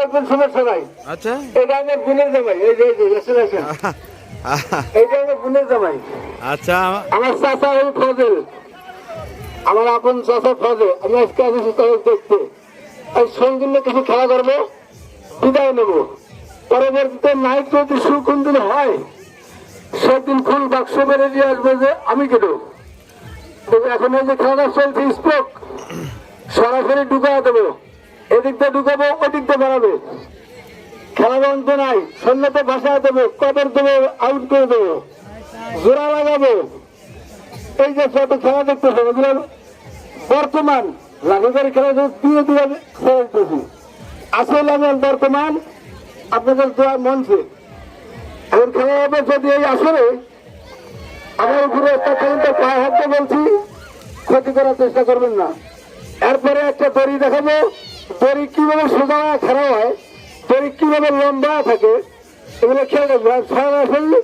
দেখবেন সমস্যা নাই। আচ্ছা। এটা আমার বোনের জামাই এই যে এই যে এসে আসেন এইটা আমার বোনের জামাই। আচ্ছা আমার চাচা হল ফজল। আমার আপন চাচা ফজল। আমি আজকে আসছি তাদের দেখতে। আর কিছু খেলা করব বিদায় নেব। পরবর্তীতে নাইট যদি সুখুন দিন হয় সেদিন ফুল বাক্স বেড়ে দিয়ে আসবে যে আমি কেটে এখন এই যে খেলাটা চলছে স্পোক সরাসরি ঢুকা দেবো। এদিক দিয়ে ঢুকাবো, ওদিক দিয়ে বেড়াবে। খেলা বন্ধ নাই সন্ন্যতে ভাষা দেবো কবর দেবো আউট করে দেবো। জোড়া লাগাবো। এই যে ছোট খেলা দেখতেছে এগুলো বর্তমান লাঠিবাড়ি খেলা দিয়ে দিয়ে খেলতেছি। আসলে আমি বর্তমান, আপনাদের দোয়া মঞ্চে। এখন খেলা হবে যদি এই আসরে, আমার উপরে পর্যন্ত পায়ে হাতে বলছি, ক্ষতি করার চেষ্টা করবেন না। এরপরে একটা দড়ি দেখাবো। দড়ি কীভাবে সোজা খেলা হয় দড়ি কীভাবে লম্বা থাকে, এগুলো খেয়ে দেখব আর সরাসরি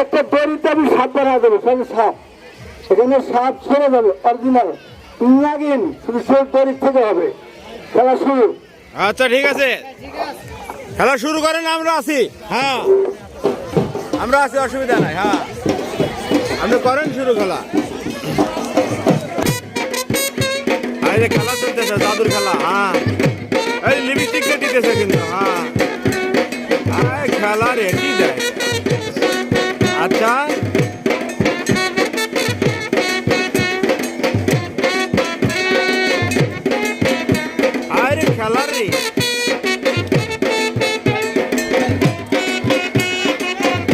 একটা দড়িতে আমি সাপ বানা দেবো সঙ্গে সাপ সেখানে সাপ ছেড়ে যাবে অরিজিনাল নাগিন শুধু সেই দড়ি থেকে হবে। খেলা শুরু। আচ্ছা ঠিক আছে। খেলা শুরু করেন, আমরা আছি। হ্যাঁ। আমরা আছি, অসুবিধা নাই হ্যাঁ। আপনি করেন শুরু খেলা। খেলা চলতেছে জাদুর খেলা হ্যাঁ এই লিপস্টিক দিতেছে কিন্তু হ্যাঁ এই খেলা রেডি দেয় আচ্ছা আরে খেলার রে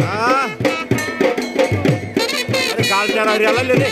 আহ! আরে গাল চারা রেলা রে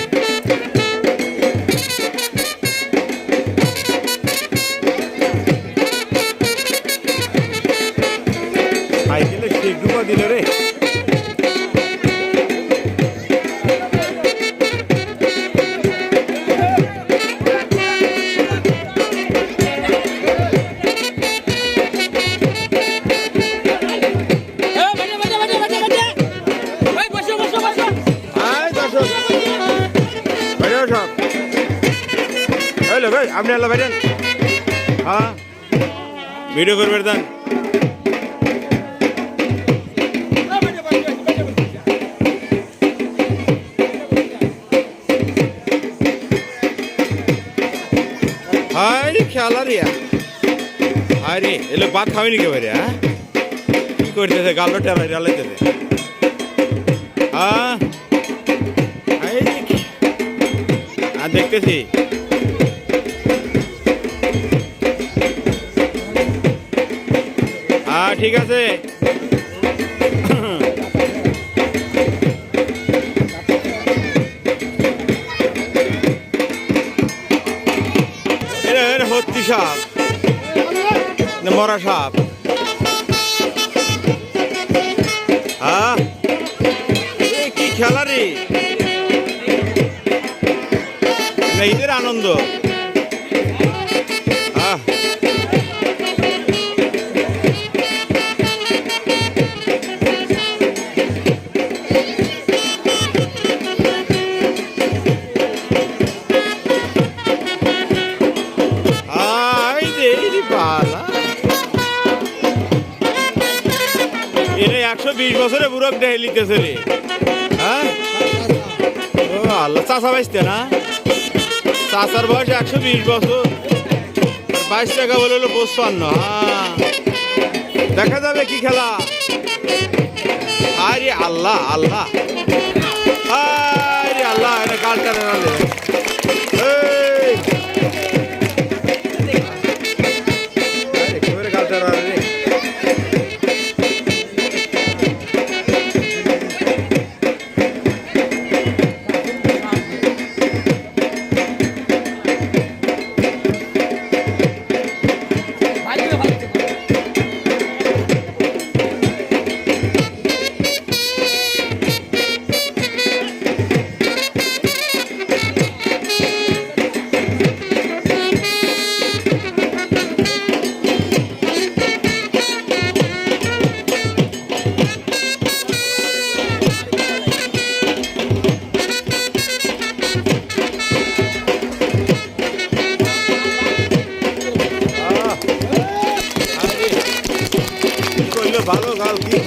আপনি আল্লাহ ভাইজান হ্যাঁ ভিডিও করবেন দেন হাই রে খেলা রিয়া হাই রে এলে ভাত খাওয়াই নি কেবারে হ্যাঁ কি করতেছে গালো টেলা রেলাইতেছে হ্যাঁ হাই রে কি- হ্যাঁ দেখতেছি হ্যাঁ ঠিক আছে। হত্তি সাপ। মরা সাপ। হ্যাঁ? কি খেলা রে? না আনন্দ। বুড়ক দেহে লিতেছে হ্যাঁ? না? চাষার বয়স একশো বিশ বছর। বাইশ টাকা বলে হলো পঁচপান্ন হ্যাঁ। দেখা যাবে কি খেলা? আরে আল্লাহ আল্লাহ। আরে আল্লাহ, এটা কালটা ভালো গাল কি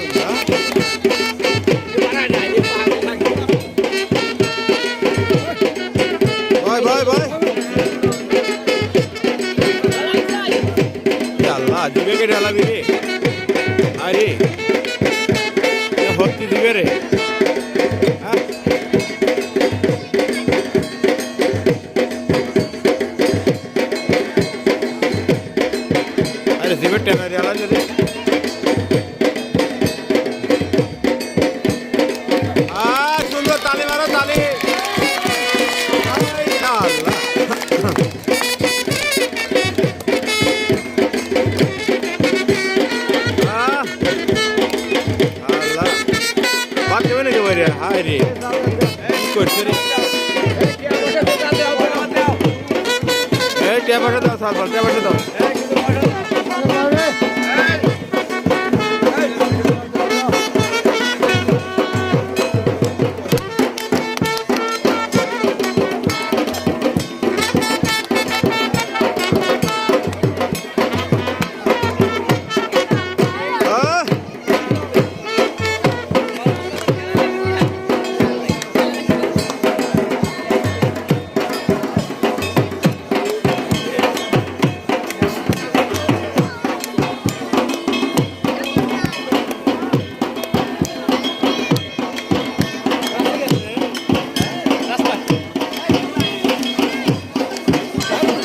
বাইরে হায় রে করছে রে এই ট্যাপাসে দাও সার ট্যাপাসে দাও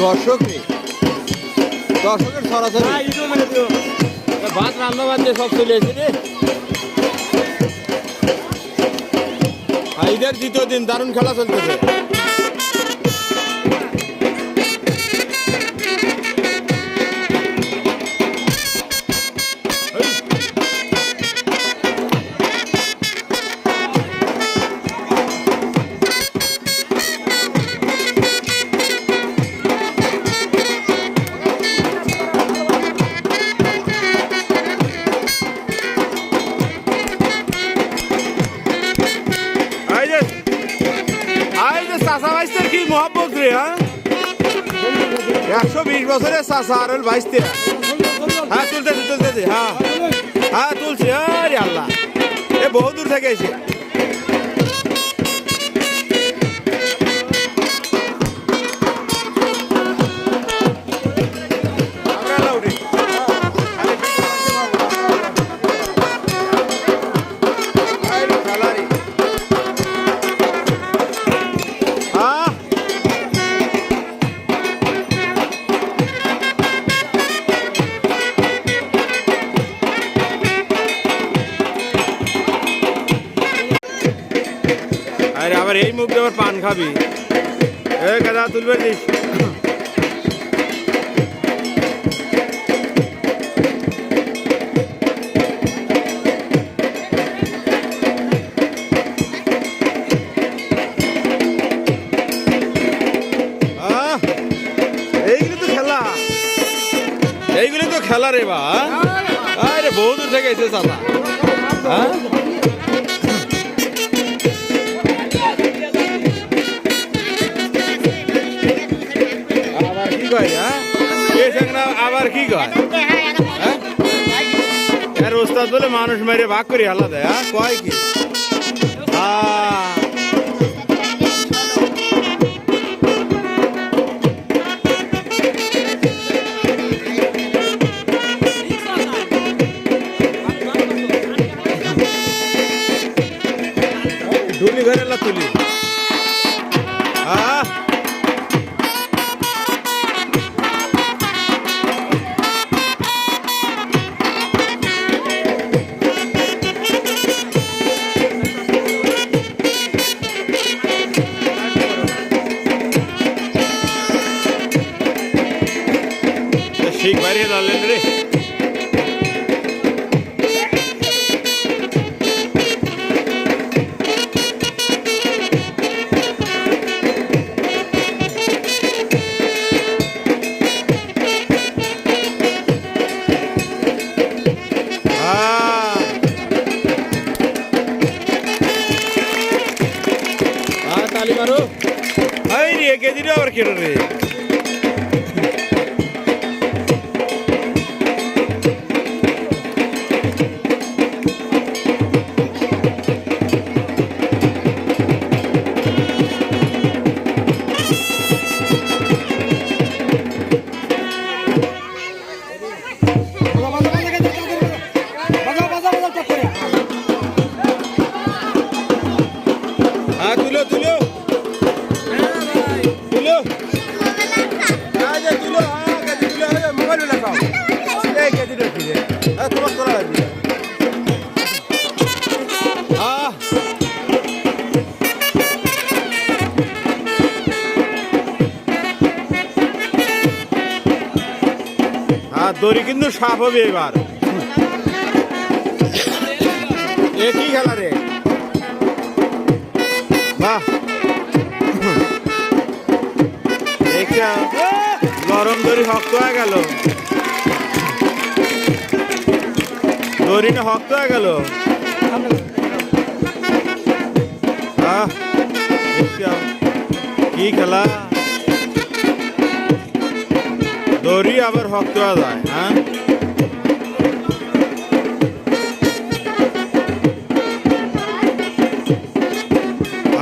দর্শক দর্শকের সরাসরি ভাত রান্না বাদ দিয়ে সব চলে রে। ঈদের দ্বিতীয় দিন দারুণ খেলা চলতেছে। চাষা বাইসের কি মহব্বত রে হ্যাঁ? একশো বিশ বছরের চাষা আর হল বাইসতে হ্যাঁ তুলতেছি তুলতেছি হ্যাঁ। হ্যাঁ তুলছি, আরে আল্লাহ। এ বহু দূর থেকে এসে। আবার পান খাবি। এ গাদা, তুলবে দিস। এইগুলো তো খেলা। রে বা। আরে বহু দূর থেকে এসে চালা হ্যাঁ? হ্যাঁ? আবার কি কয়? আর ওস্তাদ বলে মানুষ মেরে ভাগ করি হালা দেয় হ্যাঁ? কয় কি? আহ, কেজি রে দড়ি কিন্তু সাপ হবে এবার। একই খেলা রে? বাহ। নরম দড়ি শক্ত হয়ে গেল। দড়ি না শক্ত হয়ে গেল। কি খেলা। দড়ি আবার শক্ত হয়ে যায় হ্যাঁ?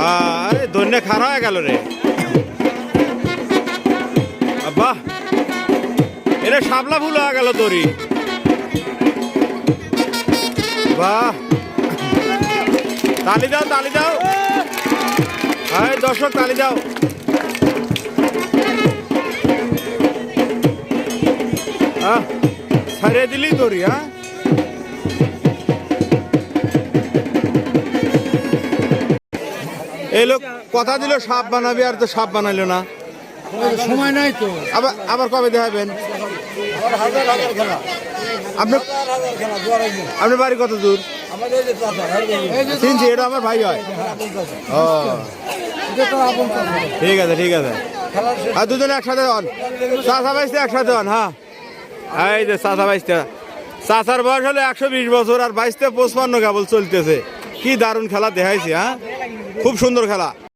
আরে, দৈন্য খারা হয়ে গেল রে। বাহ এটা শাপলা ভুল হয়ে গেল দড়ি। বাহ। তালি দাও তালি দাও। হ্যাঁ দর্শক, তালি দাও। ছাড়িয়ে দিলি দড়ি হ্যাঁ এই লোক কথা দিল সাপ বানাবি আর তো সাপ বানাইলো না সময় নাই তো। আবার আবার কবে দেখাবেন আপনার আপনার বাড়ি কত দূর চিনছি এটা আমার ভাই হয় ও। ঠিক আছে ঠিক আছে আর দুজনে একসাথে হন বাইশতে একসাথে হন হ্যাঁ এই যে চাষা বাইশতে চাষার বয়স হলো একশো বিশ বছর আর বাইশতে পঁচপান্ন কেবল চলতেছে। কি দারুণ খেলা দেখাইছি হ্যাঁ? খুব সুন্দর খেলা।